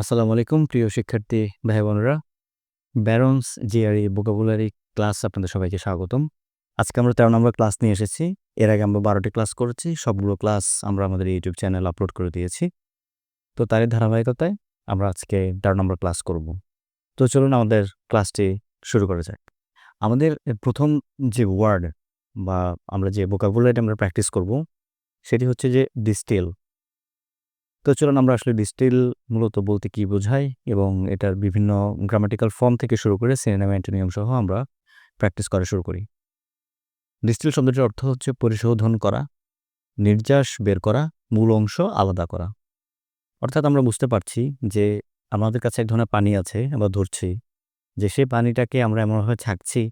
আসসালামু আলাইকুম, প্রিয় শিক্ষার্থী ভাই বোনেরা ব্যারন্স জিআরই ভোকাবুলারি ক্লাস আপনাদের সবাইকে স্বাগতম। আজকে আমরা তেরো নম্বর ক্লাস নিয়ে এসেছি। এর আগে আমরা বারোটি ক্লাস করেছি। সবগুলো ক্লাস আমরা আমাদের ইউটিউব চ্যানেল আপলোড করে দিয়েছি। তো তারই ধারাবাহিকতায় আমরা আজকে তেরো নম্বর ক্লাস করব। তো চলুন আমাদের ক্লাসটি শুরু করা যাক। আমাদের প্রথম যে ওয়ার্ড বা আমরা যে ভোকাবুলারি আমরা প্র্যাকটিস করব, সেটি হচ্ছে যে ডিস্টিল তো চলুন আমরা আসলে ডিস্টিল মূলত বলতে কি বোঝায় এবং এটার বিভিন্ন গ্রামাটিক্যাল ফর্ম থেকে শুরু করে সিনেমা অ্যান্টোনিয়াম সহ আমরা প্র্যাকটিস করা শুরু করি। ডিস্টিল শব্দটির অর্থ হচ্ছে পরিশোধন করা, নির্যাস বের করা, মূল অংশ আলাদা করা। অর্থাৎ আমরা বুঝতে পারছি যে আমাদের কাছে এক ধরনের পানি আছে আমরা ধরছি। যে সেই পানিটাকে আমরা এমনভাবে ছাকছি,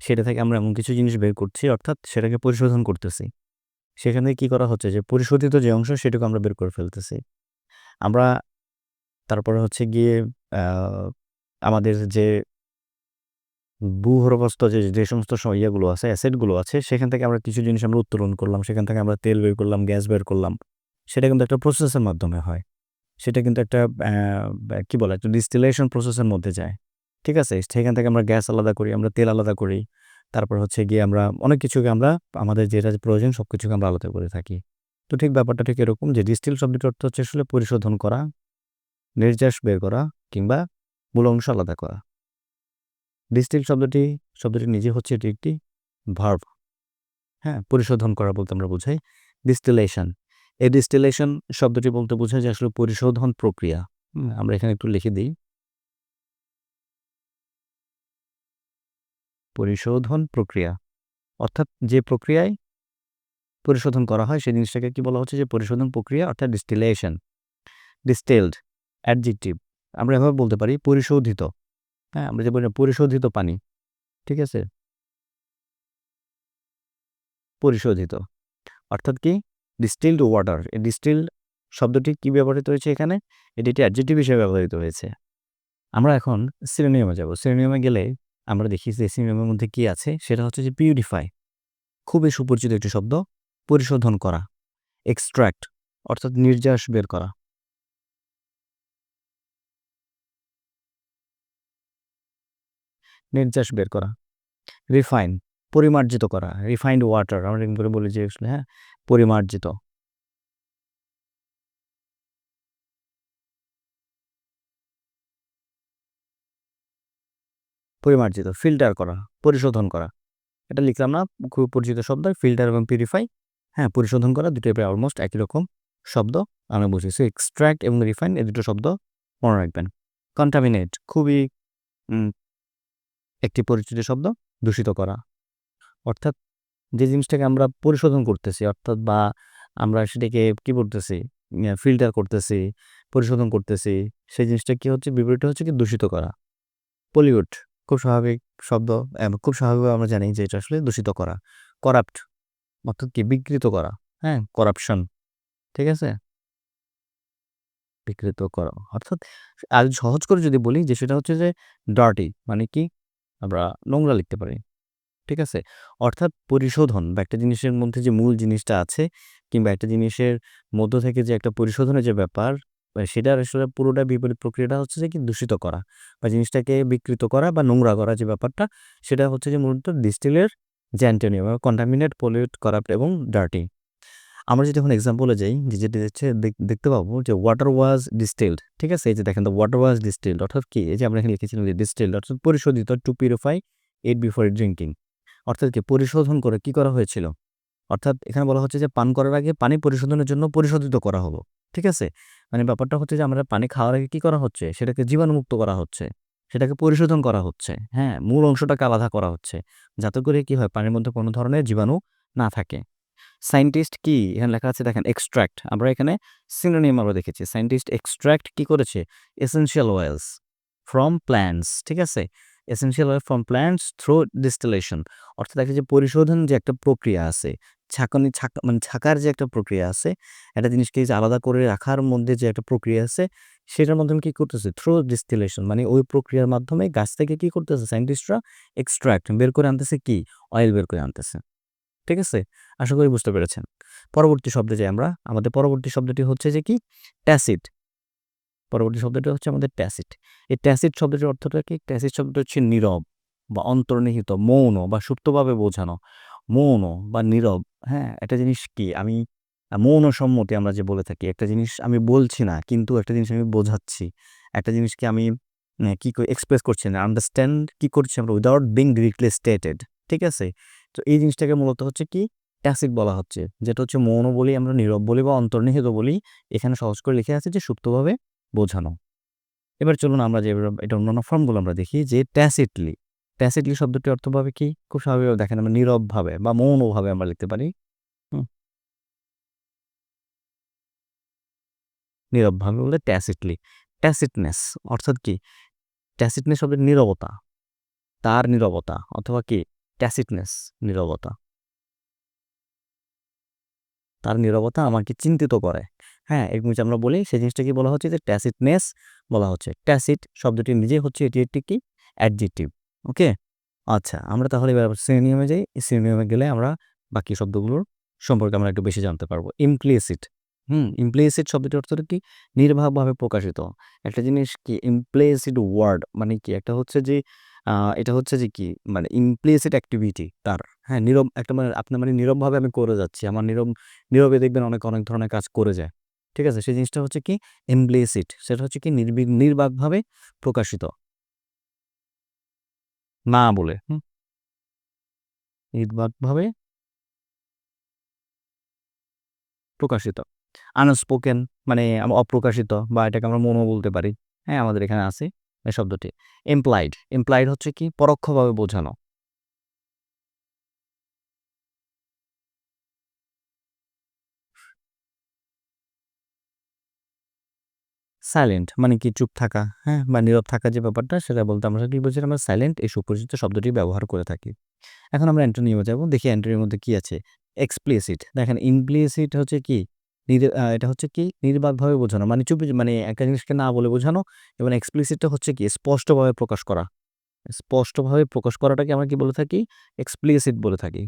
সেটা থেকে আমরা এমন কিছু জিনিস বের করছি, অর্থাৎ সেটাকে পরিশোধন করতেছি। সেখানে কি করা হচ্ছে যে পরিশোধিত যে অংশ সেটুকু আমরা বের করে ফেলতেছি। আমরা তারপরে হচ্ছে গিয়ে আমাদের যে ভূগর্ভস্থ যে যে সমস্ত ইয়েগুলো আছে অ্যাসেটগুলো আছে, সেখান থেকে আমরা কিছু জিনিস আমরা উত্তোলন করলাম। সেখান থেকে আমরা তেল বের করলাম, গ্যাস বের করলাম। সেটা কিন্তু একটা প্রসেসের মাধ্যমে হয়। সেটা কিন্তু একটা কি বলে, একটা ডিস্টিলেশন প্রসেসের মধ্যে যায়। ঠিক আছে? সেখান থেকে আমরা গ্যাস আলাদা করি, আমরা তেল আলাদা করি। তারপর হচ্ছে গিয়ে আমরা অনেক কিছুকে আমরা, আমাদের যেটা প্রয়োজন সব কিছুকে আমরা আলাদা করে থাকি। তো ঠিক ব্যাপারটা ঠিক এরকম যে ডিস্টিল শব্দটির অর্থ হচ্ছে আসলে পরিশোধন করা নির্যাস বের করা কিংবা মূল অংশ আলাদা করা। ডিস্টিল শব্দটি শব্দটি নিজে হচ্ছে এটি একটি ভার্ভ হ্যাঁ? পরিশোধন করা বলতে আমরা বুঝাই ডিস্টিলেশন এই ডিস্টিলেশন শব্দটি বলতে বোঝায় যে আসলে পরিশোধন প্রক্রিয়া। আমরা এখানে একটু লিখে দিই। পরিশোধন প্রক্রিয়া, অর্থাৎ যে প্রক্রিয়ায় পরিশোধন করা হয়, সেই জিনিসটাকে কি বলা হচ্ছে যে পরিশোধন প্রক্রিয়া অর্থাৎ ডিস্টিলেশন ডিস্টেলড অ্যাডজেক্টিভ আমরা এভাবে বলতে পারি পরিশোধিত। হ্যাঁ আমরা যে বলি পরিশোধিত পানি, ঠিক আছে? পরিশোধিত। অর্থাৎ কি? ডিস্টিলড ওয়াটার এই ডিস্টিলড শব্দটি কি ব্যবহৃত হয়েছে এখানে? এটি একটি অ্যাডজেক্টিভ হিসেবে ব্যবহৃত হয়েছে। আমরা এখন সিনোনিয়ামে যাব। সিনোনিয়ামে গেলে আমরা দেখি যে সিনোনিয়ামের মধ্যে কি আছে? সেটা হচ্ছে যে পিউরিফাই খুবই সুপরিচিত একটি শব্দ। পরিশোধন করা এক্সট্র্যাক্ট অর্থাৎ নির্যাস বের করা। নির্যাস বের করা রিফাইন পরিমার্জিত করা রিফাইন্ড ওয়াটার আমরা করে বলি যে হ্যাঁ পরিমার্জিত। পরিমার্জিত ফিল্টার করা, পরিশোধন করা। এটা লিখলাম না, খুব পরিচিত শব্দ ফিল্টার এবং পিউরিফাই হ্যাঁ পরিশোধন করা দুটোই প্রায় অলমোস্ট একই রকম শব্দ। আমরা বুঝি সো এক্সট্র্যাক্ট এবং রিফাইন এই দুটো শব্দ মনে রাখবেন। কন্টামিনেট খুবই একটি পরিচিত শব্দ, দূষিত করা। অর্থাৎ যে জিনিসটাকে আমরা পরিশোধন করতেছি, অর্থাৎ বা আমরা সেটাকে কি করতেছি ফিল্টার করতেছি, পরিশোধন করতেছি, সেই জিনিসটা কি হচ্ছে, বিপরীত হচ্ছে কি, দূষিত করা। পলিউড খুব স্বাভাবিক শব্দ খুব স্বাভাবিকভাবে আমরা জানি যে এটা আসলে দূষিত করা। করাপ্ট অর্থাৎ কি? বিকৃত করা হ্যাঁ? করাপশন ঠিক আছে? বিকৃত করা, অর্থাৎ আর সহজ করে যদি বলি যে সেটা হচ্ছে যে ডার্টি মানে কি? আমরা নোংরা লিখতে পারি, ঠিক আছে? অর্থাৎ পরিশোধন, বা একটা জিনিসের মধ্যে যে মূল জিনিসটা আছে, কিংবা একটা জিনিসের মধ্য থেকে যে একটা পরিশোধনের যে ব্যাপার সেটার আসলে পুরোটা বিপরীত প্রক্রিয়াটা হচ্ছে যে কি? দূষিত করা, বা জিনিসটাকে বিকৃত করা বা নোংরা করা যে ব্যাপারটা, সেটা হচ্ছে যে মূলত ডিস্টিলের যে অ্যান্টোনিয়াম কন্টামিনেট পলিউট করাপ্ট এবং ডার্টি আমরা যদি এখন এক্সাম্পলে যাই, যে যেটি হচ্ছে দেখতে পাবো যে ওয়াটার ওয়াজ ডিস্টিলড ঠিক আছে? এই যে দেখেন তো ওয়াটার ওয়াজ ডিস্টিলড অর্থাৎ কি? এই যে আমরা এখানে লিখেছিলাম যে ডিস্টিলড অর্থাৎ পরিশোধিত to purify it before drinking অর্থাৎ কি? পরিশোধন করে কি করা হয়েছিল? অর্থাৎ এখানে বলা হচ্ছে যে পান করার আগে পানি পরিশোধনের জন্য পরিশোধিত করা হলো, ঠিক আছে? মানে ব্যাপারটা হচ্ছে যে আমরা পানি খাওয়ার আগে কী করা হচ্ছে? সেটাকে জীবাণুমুক্ত করা হচ্ছে। সেটাকে পরিশোধন করা হচ্ছে। হ্যাঁ মূল অংশটাকে আলাদা করা হচ্ছে। যাতে করে কি হয়, পানির মধ্যে কোনো ধরনের জীবাণু না থাকে। সায়েন্টিস্ট কি? এখানে লেখা আছে, দেখেন এক্সট্র্যাক্ট আমরা এখানে সিনোনিম আমরা দেখেছি। সায়েন্টিস্ট এক্সট্র্যাক্ট কি করেছে? এসেনশিয়াল অয়েলস ফ্রম প্ল্যান্টস ঠিক আছে? Essential oil from plants through distillation অর্থাৎ একটা যে পরিশোধন যে একটা প্রক্রিয়া আছে ছাঁকনি, ছাকা মানে ছাঁকার যে একটা প্রক্রিয়া আছে, একটা জিনিসকে যে আলাদা করে রাখার মধ্যে যে একটা প্রক্রিয়া আছে, সেটার মাধ্যমে কী করতেছে? থ্রু ডিস্টিলেশন মানে ওই প্রক্রিয়ার মাধ্যমে গাছ থেকে কী করতেছে? সায়েন্টিস্টরা এক্সট্রাক্ট বের করে আনতেছে কি? অয়েল বের করে আনতেছে। ঠিক আছে? আশা করি বুঝতে পেরেছেন। পরবর্তী শব্দে যাই আমরা। আমাদের পরবর্তী শব্দটি হচ্ছে যে কি? ট্যাসিড পরবর্তী শব্দটি হচ্ছে আমাদের ট্যাসিড এই ট্যাসিড শব্দটির অর্থটা কি? ট্যাসিড শব্দটা হচ্ছে নীরব বা অন্তর্নিহিত, মৌন বা সুপ্তভাবে বোঝানো। মৌন বা নীরব হ্যাঁ একটা জিনিস কি? আমি মৌন সম্মতি আমরা যে বলে থাকি, একটা জিনিস আমি বলছি না, কিন্তু একটা জিনিস আমি বোঝাচ্ছি। একটা জিনিসকে আমি কি এক্সপ্রেস করছি না আন্ডারস্ট্যান্ড কি করছি আমরা উইদাউট বিং ডিরেক্টলি স্টেটেড ঠিক আছে? তো এই জিনিসটাকে মূলত হচ্ছে কি? ট্যাসিট বলা হচ্ছে, যেটা হচ্ছে মৌন বলি আমরা, নীরব বলি বা অন্তর্নিহিত বলি, এখানে সহজ করে লিখে আছে যে সুপ্তভাবে বোঝানো। এবার চলুন আমরা যে এটা অন্যান্য ফর্মগুলো আমরা দেখি যে ট্যাসিটলি ট্যাসিটলি শব্দটির অর্থভাবে কি? খুব স্বাভাবিকভাবে দেখেন, আমরা নীরবভাবে বা মৌনভাবে আমরা লিখতে পারি। নীরবভাবে বলতে ট্যাসিটলি ট্যাসিটনেস অর্থাৎ কি? ট্যাসিটনেস শব্দের নীরবতা। তার নীরবতা অথবা কি? ট্যাসিটনেস নীরবতা। তার নীরবতা আমাকে চিন্তিত করে। হ্যাঁ এরকম যে আমরা বলি, সেই জিনিসটাকে বলা হচ্ছে? যে ট্যাসিটনেস বলা হচ্ছে। ট্যাসিট শব্দটি নিজে হচ্ছে, এটি একটি কি? Adjective okay? আচ্ছা আমরা তাহলে এবার সিনোনিয়ামে যাই। সিনোনিয়ামে গেলে আমরা বাকি শব্দগুলোর সম্পর্কে আমরা একটু বেশি জানতে পারব। ইমপ্লিসিট হুম ইমপ্লিসিট শব্দটির অর্থটা কি? নির্বাহভাবে প্রকাশিত। একটা জিনিস কি? ইমপ্লিসিট ওয়ার্ড মানে কি? একটা হচ্ছে যে এটা হচ্ছে যে কি? মানে ইমপ্লিসিট অ্যাক্টিভিটি তার। হ্যাঁ নীরব, একটা মানে আপনার মানে নীরবভাবে আমি করে যাচ্ছি। আমার নীরব, নীরবে দেখবেন অনেক অনেক ধরনের কাজ করে যায়। ঠিক আছে? সেই জিনিসটা হচ্ছে কি? ইমপ্লিসিট সেটা হচ্ছে কি? নির্বিঘ নির্বাকভাবে প্রকাশিত। না বলে নির্বাকভাবে প্রকাশিত। আনস্পোকেন মানে অপ্রকাশিত বা এটাকে আমরা মনো বলতে পারি। হ্যাঁ আমাদের এখানে আছে এই শব্দটি। এমপ্লয়েড এমপ্লয়েড হচ্ছে কি? পরোক্ষভাবে বোঝানো। সাইলেন্ট মানে কি চুপ থাকা? হ্যাঁ বা নীরব থাকা যে ব্যাপারটা, সেটা বলতে আমরা কি বলছি আমরা সাইলেন্ট এই সুপরিচিত শব্দটি ব্যবহার করে থাকি। এখন আমরা অ্যান্টোনিমে যাব। দেখি অ্যান্টোনিমের মধ্যে কি আছে? এক্সপ্লিসিট দেখেন ইমপ্লিসিট হচ্ছে কি? এটা হচ্ছে কি? নির্বাকভাবে বোঝানো। মানে চুপ মানে একটা জিনিসকে না বলে বোঝানো। এবং এক্সপ্লিসিটটা হচ্ছে কি? স্পষ্টভাবে প্রকাশ করা। স্পষ্টভাবে প্রকাশ করাটাকে আমরা কি বলে থাকি? এক্সপ্লিসিট বলে থাকি।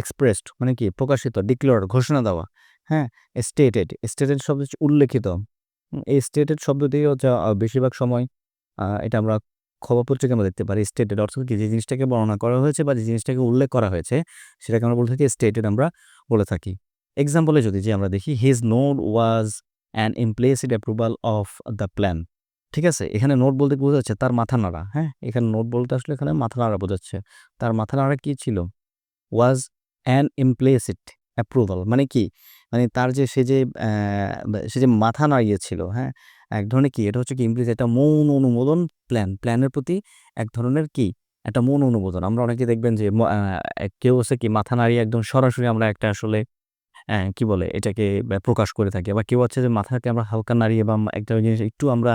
এক্সপ্রেসড মানে কি? প্রকাশিত ডিক্লেয়ার ঘোষণা দেওয়া। হ্যাঁ? স্টেটেড স্টেটেড শব্দ হচ্ছে উল্লেখিত। এই স্টেটেড শব্দ দিয়ে হচ্ছে বেশিরভাগ সময় এটা আমরা খবর পত্রিকা আমরা দেখতে পারি। স্টেটেড অর্থাৎ কি? যে জিনিসটাকে বর্ণনা করা হয়েছে বা যে জিনিসটাকে উল্লেখ করা হয়েছে, সেটাকে আমরা বলে থাকি স্টেটেড আমরা বলে থাকি। এক্সাম্পলে যদি যে আমরা দেখি his note was an implicit approval of the plan ঠিক আছে? এখানে নোট বলতে বোঝা যাচ্ছে তার মাথা নাড়া। হ্যাঁ? এখানে নোট বলতে আসলে এখানে মাথা নাড়া বোঝাচ্ছে। তার মাথা নাড়া কি ছিল? ওয়াজ অ্যান ইমপ্লেসিড অ্যাপ্রুভাল মানে কি? মানে তার যে সে যে সে যে মাথা নাড়িয়েছিল হ্যাঁ? এক ধরনের কি? এটা হচ্ছে কি ইমপ্লিস একটা মৌন অনুমোদন প্ল্যান প্ল্যানের প্রতি এক ধরনের কি? একটা মৌন অনুমোদন। আমরা অনেকে দেখবেন যে কেউ হচ্ছে কি মাথা নাড়িয়ে একদম সরাসরি আমরা একটা আসলে কি বলে? এটাকে প্রকাশ করে থাকি। আবার কেউ হচ্ছে যে মাথাকে আমরা হালকা নাড়িয়ে বা একটা জিনিস একটু আমরা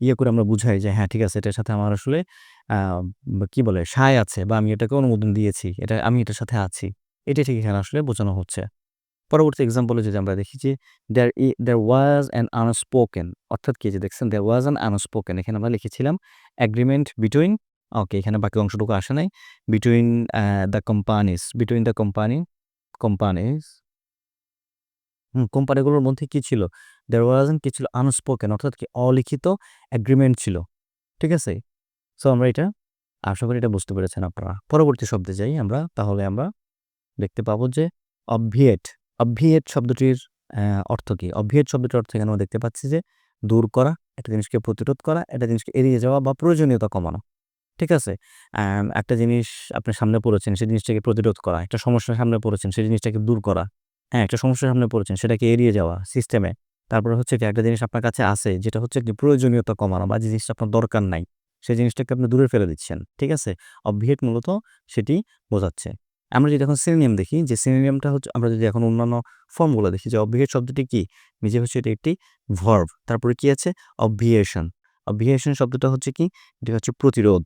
ইয়ে করে আমরা বুঝাই যে হ্যাঁ ঠিক আছে, এটার সাথে আমার আসলে কি বলে? সায় আছে বা আমি এটাকে অনুমোদন দিয়েছি। এটা, আমি এটার সাথে আছি। এটা ঠিক এখানে আসলে বোঝানো হচ্ছে। পরবর্তী এক্সাম্পলে যদি আমরা দেখি যে দেয়ার ই দেয়ার ওয়াজ অ্যান আনস্পোকেন অর্থাৎ কি যে দেখছেন দেয়ার ওয়াজ অ্যান আনস্পোকেন এখানে আমরা লিখেছিলাম অ্যাগ্রিমেন্ট বিটুইন ওকে এখানে বাকি অংশটুকু আসে নাই between the companies between the company companies hmm, কোম্পানিগুলোর মধ্যে কি ছিল? দেয়ার ওয়াজ অ্যান কি ছিল? আনস্পোকেন অর্থাৎ কি অলিখিত অ্যাগ্রিমেন্ট ছিল। ঠিক আছে? সো আমরা এটা, আশা করি এটা বুঝতে পেরেছেন আপনারা। পরবর্তী শব্দে যাই আমরা, তাহলে আমরা দেখতে পাবো যে অবভিয়েট অবভিয়েট শব্দটির অর্থ কি? অবভিয়েট শব্দটির অর্থ এখানে আমরা দেখতে পাচ্ছি যে দূর করা, একটা জিনিসকে প্রতিরোধ করা, একটা জিনিসকে এড়িয়ে যাওয়া বা প্রয়োজনীয়তা কমানো। ঠিক আছে? একটা জিনিস আপনার সামনে পড়েছেন, সেই জিনিসটাকে প্রতিরোধ করা, একটা সমস্যার সামনে পড়েছেন, সেই জিনিসটাকে দূর করা। হ্যাঁ একটা সমস্যার সামনে পড়েছেন, সেটাকে এড়িয়ে যাওয়া সিস্টেমে তারপরে হচ্ছে কি, একটা জিনিস আপনার কাছে আছে, যেটা হচ্ছে কি প্রয়োজনীয়তা কমানো বা যে জিনিসটা আপনার দরকার নাই, সেই জিনিসটাকে আপনি দূরে ফেলে দিচ্ছেন। ঠিক আছে? অবভিয়েট মূলত সেটি বোঝাচ্ছে। আমরা যদি এখন সিনোনিয়াম দেখি, যে সিনোনিয়ামটা হচ্ছে, আমরা যদি এখন অন্যান্য ফর্মগুলো দেখি, যে অবভিয়েট শব্দটি কি? নিজে হচ্ছে এটি একটি ভার্ব তারপরে কি আছে? অবভিয়েশন অবভিয়েশন শব্দটা হচ্ছে কি? এটি হচ্ছে প্রতিরোধ।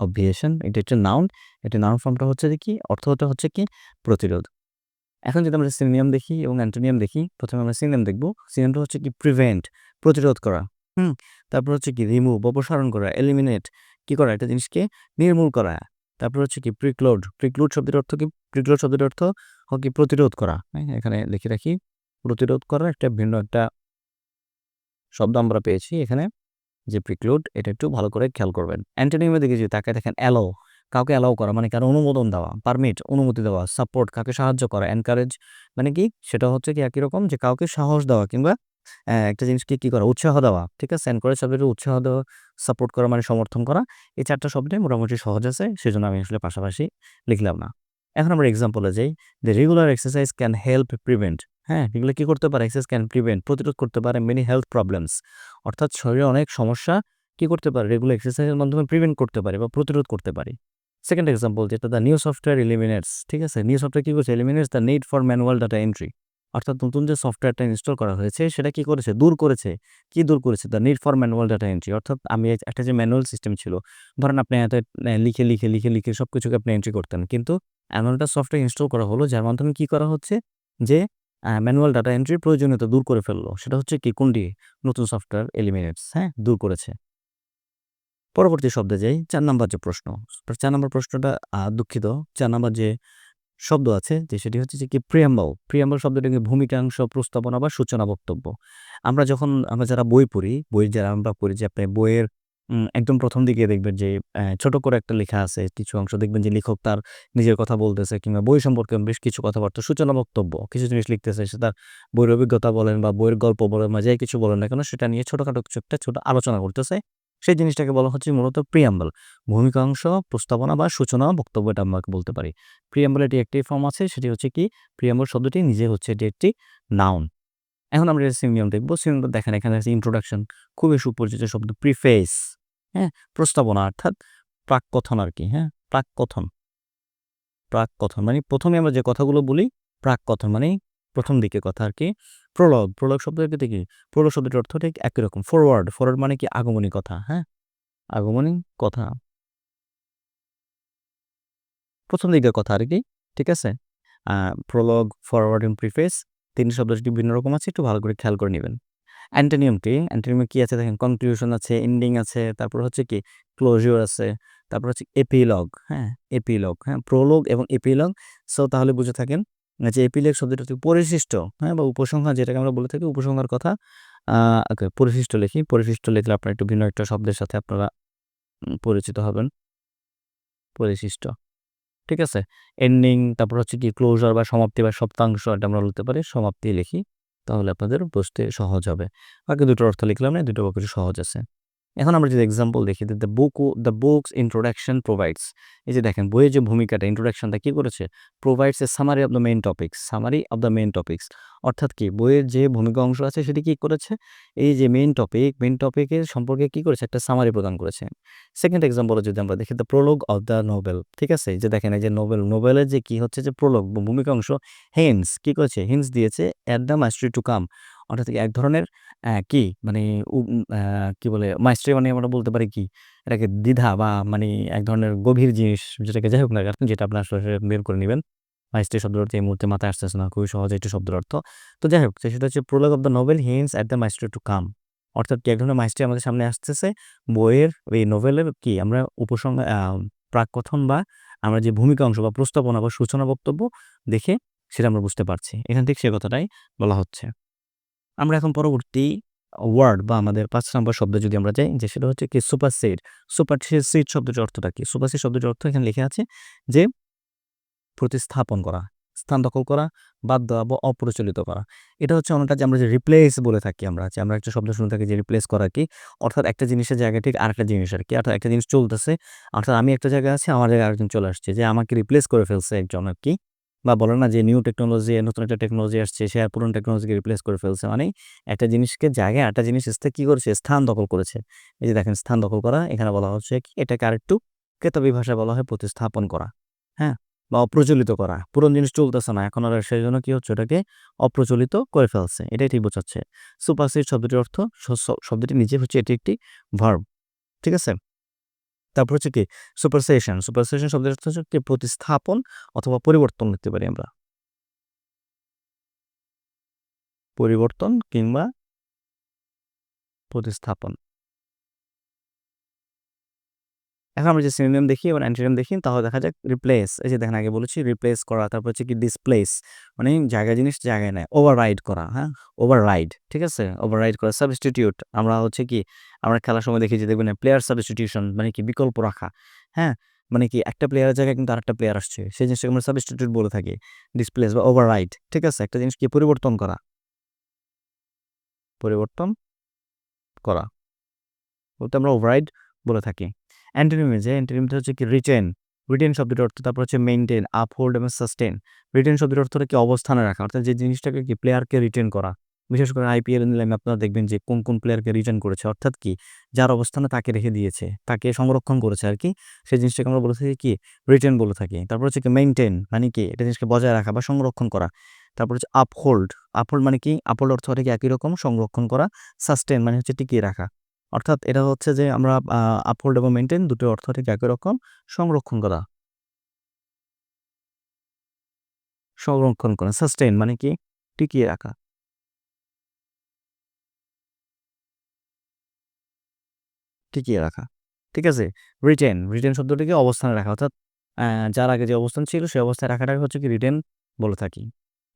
অবভিয়েশন এটা একটা নাউন এটা নাউন ফর্মটা হচ্ছে কি? অর্থটা হচ্ছে কি? প্রতিরোধ। এখন যদি আমরা সিনোনিয়াম দেখি এবং অ্যান্টোনিয়াম দেখি, প্রথমে আমরা সিনোনিয়াম দেখব। সিনোনিয়ামটা হচ্ছে কি? প্রিভেন্ট প্রতিরোধ করা। হুম, তারপর হচ্ছে কি রিমুভ অপসারণ করা এলিমিনেট কি করা একটা জিনিসকে নির্মূল করা। তারপর হচ্ছে কি প্রিক্লোড প্রিক্লোড শব্দের অর্থ কি? প্রিক্লোড শব্দের অর্থ কি প্রতিরোধ করা। হ্যাঁ এখানে লিখে রাখি, প্রতিরোধ করার একটা ভিন্ন একটা শব্দ আমরা পেয়েছি এখানে, যে প্রিক্লুড এটা একটু ভালো করে খেয়াল করবেন। অ্যান্টোনিয়ামের দিকে যদি তাকে দেখেন অ্যালো কাউকে অ্যালাউ করা মানে কারও অনুমোদন দেওয়া পারমিট অনুমতি দেওয়া সাপোর্ট কাউকে সাহায্য করা এনকারেজ মানে কি? সেটা হচ্ছে কি একই রকম যে কাউকে সাহস দেওয়া কিংবা একটা জিনিসকে কি করা? উৎসাহ দেওয়া, ঠিক আছে? এনকারেজ শব্দটি উৎসাহ দেওয়া সাপোর্ট করা মানে সমর্থন করা। এই চারটা শব্দে মোটামুটি সহজ আছে, সেজন্য আমি আসলে পাশাপাশি লিখলাম না। এখন আমরা এক্সাম্পলে যাই, যে regular exercise can help prevent হ্যাঁ? এগুলো কি করতে পারে? এক্সারসাইজ ক্যান প্রিভেন্ট প্রতিরোধ করতে পারে মেনি হেলথ প্রবলেমস অর্থাৎ শরীরে অনেক সমস্যা কি করতে পারে? রেগুলার এক্সারসাইজের মাধ্যমে প্রিভেন্ট করতে পারে বা প্রতিরোধ করতে পারে। সেকেন্ড এক্সাম্পল যেটা দ্য নিউ সফটওয়্যার এলিমিনেটস ঠিক আছে? নিউ সফটওয়্যার কী করছে? Eliminates the need for manual data entry অর্থাৎ নতুন যে সফটওয়্যারটা ইনস্টল করা হয়েছে, সেটা কি করেছে? দূর করেছে। কি দূর করেছে? The need for manual data entry অর্থাৎ আমি একটা যে ম্যানুয়াল সিস্টেম ছিল, ধরেন আপনি এত লিখে লিখে লিখে লিখে সব কিছুকে আপনি এন্ট্রি করতেন। কিন্তু এমন একটা সফটওয়্যার ইনস্টল করা হলো, যার মাধ্যমে কি করা হচ্ছে? যে ম্যানুয়াল ডাটা এন্ট্রির প্রয়োজনীয়তা দূর করে ফেলল। সেটা হচ্ছে কি? কোনটি? নতুন সফটওয়্যার এলিমিনেটস হ্যাঁ? দূর করেছে। পরবর্তী শব্দে যাই। চার নাম্বার যে প্রশ্ন। চার নাম্বার প্রশ্নটা দুঃখিত। চার নাম্বার যে শব্দ আছে, যে সেটি হচ্ছে যে কি প্রিয়াম্বল। প্রিয়াম্বল শব্দটিকে ভূমিকাংশ, প্রস্তাবনা বা সূচনা বক্তব্য। আমরা যখন, আমরা যারা বই পড়ি বই যারা আমরা পড়ি, যে আপনি বইয়ের একদম প্রথম দিকে দেখবেন যে ছোট করে একটা লেখা আছে, কিছু অংশ দেখবেন যে লেখক তার নিজের কথা বলতেছে কিংবা বই সম্পর্কে বেশ কিছু কথাবার্তা, সূচনা বক্তব্য, কিছু জিনিস লিখতেছে, সে তার বইয়ের অভিজ্ঞতা বলেন বা বইয়ের গল্প বলেন বা যাই কিছু বলেন না কেন, সেটা নিয়ে ছোটখাটো কিছু একটা ছোট আলোচনা করতেছে। সেই জিনিসটাকে বলা হচ্ছে মূলত প্রিয়াম্বল ভূমিকাংশ, প্রস্তাবনা বা সূচনা, বক্তব্য এটা আমরা বলতে পারি। প্রিয়াম্বল এটি একটি ফর্ম আছে, সেটি হচ্ছে কি? প্রিয়াম্বল শব্দটি নিজে হচ্ছে এটি একটি নাউন এখন আমরা সিমিয়াম দেখব। সিমিয়াম দেখেন, এখানে আছে ইন্ট্রোডাকশন খুবই সুপরিচিত শব্দ প্রিফেস হ্যাঁ? প্রস্তাবনা অর্থাৎ প্রাক কথন আর কি হ্যাঁ? প্রাক কথন প্রাক কথন মানে প্রথমে আমরা যে কথাগুলো বলি প্রাক কথন মানে প্রথম দিকে কথা আর কি। প্রলগ প্রলগ শব্দটি কি প্রলগ শব্দটির অর্থ ঠিক একই রকম ফরওয়ার্ড ফরওয়ার্ড মানে কি? আগমনী কথা হ্যাঁ? আগমনী কথা। প্রথম দিকের কথা আর কি, ঠিক আছে? প্রলগ ফরওয়ার্ড ইন প্রিফেস তিন শব্দটি ভিন্ন রকম আছে, একটু ভালো করে খেয়াল করে নেবেন। অ্যান্টোনিয়ামটি অ্যান্টোনিয়ামে কি আছে? দেখেন কনক্লুশন আছে এন্ডিং আছে, তারপর হচ্ছে কি ক্লোজিওর আছে, তারপর হচ্ছে এপিলগ হ্যাঁ? এপিলগ হ্যাঁ? প্রোলগ এবং এপিলগ সো তাহলে বুঝে থাকেন যে এপিলেগ শব্দটা হচ্ছে পরিশিষ্ট হ্যাঁ বা উপসংহার যেটাকে আমরা বলে থাকি, উপসংহার কথা পরিশিষ্ট লিখি। পরিশিষ্ট লিখলে আপনার একটু ভিন্ন একটা শব্দের সাথে আপনারা পরিচিত হবেন। পরিশিষ্ট, ঠিক আছে? এন্ডিং তারপর হচ্ছে কি ক্লোজার বা সমাপ্তি বা সপ্তাংশ এটা আমরা বলতে পারি, সমাপ্তি লিখি, তাহলে আপনাদের বুঝতে সহজ হবে। বাকি দুটোর অর্থ লিখলাম না দুটো কিছু সহজ আছে। এখন আমরা যদি এক্সাম্পল দেখি the book the books introduction provides এই যে দেখেন, বইয়ের যে ভূমিকাটা ইন্ট্রোডাকশনটা কী করেছে? Provides a summary of the main topics summary of the main topics অর্থাৎ কি, বইয়ের যে ভূমিকা অংশ আছে সেটি কী করেছে? এই যে মেইন টপিক মেইন টপিকের সম্পর্কে কী করেছে? একটা সামারি প্রদান করেছে। সেকেন্ড এক্সাম্পলে যদি আমরা দেখি the prologue of the novel ঠিক আছে? যে দেখেন, এই যে নোবেল নোবেলের যে কী হচ্ছে যে প্রোলগ ভূমিকা অংশ হেন্স কী করেছে? হিন্স দিয়েছে at the mystery to come অর্থাৎ এক ধরনের কি মানে কি বলে, মাইস্ট্রি মানে আমরা বলতে পারি কি? এটাকে দ্বিধা বা মানে এক ধরনের গভীর জিনিস যেটাকে যাই হোক না যেটা আপনার বের করে নেবেন। মাইস্ট্রি শব্দের অর্থ এই মুহূর্তে মাথায় আসতেছে না, খুবই সহজে একটি শব্দের অর্থ। তো যাই হোক, সেটা হচ্ছে prologue of the novel hints at the mystery to come. অর্থাৎ কি এক ধরনের মাইস্ট্রি আমাদের সামনে আসতেছে? বইয়ের, এই নোভেলের কি আমরা উপসংহ প্রাক কথন বা আমরা যে ভূমিকা অংশ বা প্রস্তাবনা বা সূচনা বক্তব্য দেখে সেটা আমরা বুঝতে পারছি। এখান থেকে সে কথাটাই বলা হচ্ছে। আমরা এখন পরবর্তী ওয়ার্ড বা আমাদের পাঁচ নম্বর শব্দ যদি আমরা যাই, যে সেটা হচ্ছে কি সুপার সেট শব্দটির অর্থটা কি? সুপার সেট শব্দটির অর্থ এখানে লেখা আছে যে প্রতিস্থাপন করা, স্থান দখল করা বাদ দেওয়া বা অপ্রচলিত করা। এটা হচ্ছে অনেকটা যে আমরা যে রিপ্লেস বলে থাকি আমরা, যে আমরা একটা শব্দ শুনে থাকি যে রিপ্লেস করা কি? অর্থাৎ একটা জিনিসের জায়গায় ঠিক আরেকটা জিনিস আর কি? অর্থাৎ একটা জিনিস চলতেছে, অর্থাৎ আমি একটা জায়গায় আছি, আমার জায়গায় আরেকজন চলে আসছে, যে আমাকে রিপ্লেস করে ফেলছে একজন আর কি। বা বলে না যে নিউ টেকনোলজি নতুন একটা টেকনোলজি আসছে, সে আর পুরনো টেকনোলজিকে রিপ্লেস করে ফেলছে। মানে একটা জিনিসকে জায়গায় একটা জিনিস কি করেছে? স্থান দখল করেছে। এই যে দেখেন, স্থান দখল করা, এখানে বলা হচ্ছে কি, এটাকে আরেকটু কেতাবি ভাষায় বলা হয় প্রতিস্থাপন করা হ্যাঁ? বা অপ্রচলিত করা। পুরনো জিনিস চলতেছে না, এখন আর সেই জন্য কি হচ্ছে? ওটাকে অপ্রচলিত করে ফেলছে। এটাই ঠিক বোঝাচ্ছে। সুপারসিড শব্দটির অর্থ শব্দটি নিজে হচ্ছে এটি একটি ভার্ব ঠিক আছে? তারপর হচ্ছে কি সুপারসেশন সুপারসেশন শব্দের অর্থ হচ্ছে কি প্রতিস্থাপন অথবা পরিবর্তন নিতে পারি আমরা। পরিবর্তন কিংবা প্রতিস্থাপন। এখন আমরা যে সিনোনিম দেখি এবং অ্যান্টোনিম দেখি, তাহলে দেখা যাক রিপ্লেস এই যে দেখেন আগে বলেছি রিপ্লেস করা, তারপর হচ্ছে কি ডিসপ্লেস মানে জায়গা জিনিস জায়গায় নেয় ওভার রাইড করা হ্যাঁ? ওভার রাইড ঠিক আছে? ওভার রাইড করা সাবস্টিটিউট আমরা হচ্ছে কি, আমরা খেলার সময় দেখি যে দেখবেন প্লেয়ার সাবস্টিটিউশন মানে কি বিকল্প রাখা হ্যাঁ? মানে কি একটা প্লেয়ারের জায়গায় কিন্তু আরেকটা প্লেয়ার আসছে, সেই জিনিসটাকে আমরা সাবস্টিটিউট বলে থাকি ডিসপ্লেস বা ওভাররাইড ঠিক আছে? একটা জিনিসকে পরিবর্তন করা। পরিবর্তন করা বলতে আমরা ওভাররাইড বলে থাকি। অ্যান্টোনিমে যে অ্যান্টোনিমটা হচ্ছে কি রিটেন রিটেন শব্দটির অর্থ তারপর হচ্ছে মেনটেন আপহোল্ড এবং সাস্টেন রিটেন শব্দের অর্থটা কি অবস্থানে রাখা, অর্থাৎ যে জিনিসটাকে কি প্লেয়ারকে রিটেন করা। বিশেষ করে আইপিএল নিলামে আপনারা দেখবেন যে কোন কোন প্লেয়ারকে রিটার্ন করেছে, অর্থাৎ কি যার অবস্থানে তাকে রেখে দিয়েছে, তাকে সংরক্ষণ করেছে আর কি। সেই জিনিসটাকে আমরা বলে থাকি কি রিটেন বলে থাকি। তারপর হচ্ছে কি মেনটেন মানে কি? এটা জিনিসকে বজায় রাখা বা সংরক্ষণ করা। তারপর হচ্ছে আপহোল্ড আপহোল্ড মানে কি? আপহোল্ড অর্থ কি একই রকম, সংরক্ষণ করা সাস্টেন মানে হচ্ছে টিকিয়ে রাখা। অর্থাৎ এটা হচ্ছে যে আমরা আপহোল্ড এবং মেনটেন দুটো অর্থ ঠিক একই রকম সংরক্ষণ করা। সংরক্ষণ করা সাস্টেন মানে কি? টিকিয়ে রাখা। টিকিয়ে রাখা, ঠিক আছে? রিটেন রিটেন শব্দটিকে অবস্থানে রাখা, অর্থাৎ যার আগে যে অবস্থান ছিল সেই অবস্থায় রাখাটাকে হচ্ছে কি? রিটেন বলে থাকি।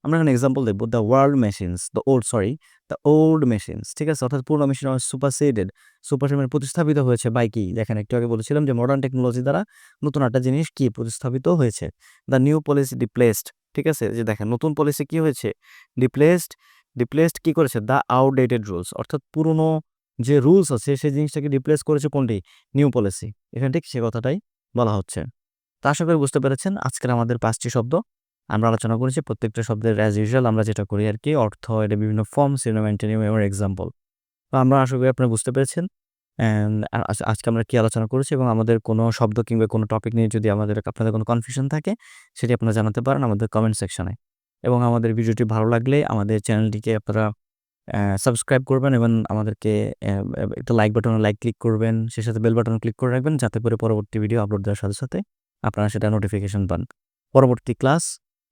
আমরা এখানে এক্সাম্পল দেখব the world machines the old sorry the old machines ঠিক আছে? অর্থাৎ পুরোনো মেশিন সুপারসিডেড সুপারসিডেড প্রতিস্থাপিত হয়েছে বাই কি দেখেন, একটু আগে বলেছিলাম যে মডার্ন টেকনোলজি দ্বারা নতুন একটা জিনিস কি প্রতিস্থাপিত হয়েছে। দ্য নিউ পলিসি ডিপ্লেসড ঠিক আছে? যে দেখেন, নতুন পলিসি কি হয়েছে? ডিপ্লেসড ডিপ্লেসড কি করেছে? দ্য আউটডেটেড রুলস অর্থাৎ পুরনো যে রুলস আছে, সেই জিনিসটাকে রিপ্লেস করেছে কোনটি? নিউ পলিসি এখানে ঠিক সে কথাটাই বলা হচ্ছে। তা আশা করি বুঝতে পেরেছেন। আজকের আমাদের পাঁচটি শব্দ। আমরা আলোচনা করেছি প্রত্যেকটা শব্দের অ্যাজ ইউজুয়াল আমরা যেটা করি আর কি, অর্থ, এটা বিভিন্ন ফর্ম সিনোমেন্টেনিয়াম এবং এক্সাম্পল তো আমরা আশা করি আপনারা বুঝতে পেরেছেন। আজকে আমরা কি আলোচনা করেছি এবং আমাদের কোনো শব্দ কিংবা কোনো টপিক নিয়ে যদি আমাদের আপনাদের কোনো কনফিউশন থাকে, সেটি আপনারা জানাতে পারেন আমাদের কমেন্ট সেকশনে এবং আমাদের ভিডিওটি ভালো লাগলে আমাদের চ্যানেলটিকে আপনারা সাবস্ক্রাইব করবেন এবং আমাদেরকে একটা লাইক বাটনে লাইক ক্লিক করবেন। সে সাথে বেল বাটন ক্লিক করে রাখবেন যাতে করে পরবর্তী ভিডিও আপলোড দেওয়ার সাথে সাথে আপনারা সেটা নোটিফিকেশন পান। পরবর্তী ক্লাস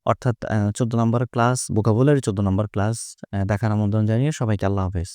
অর্থাৎ চোদ্দ নম্বর ক্লাস ভোকাবুলারি চোদ্দ নম্বর ক্লাস দেখার আমন্ত্রণ জানিয়ে সবাইকে আল্লাহ হাফেজ।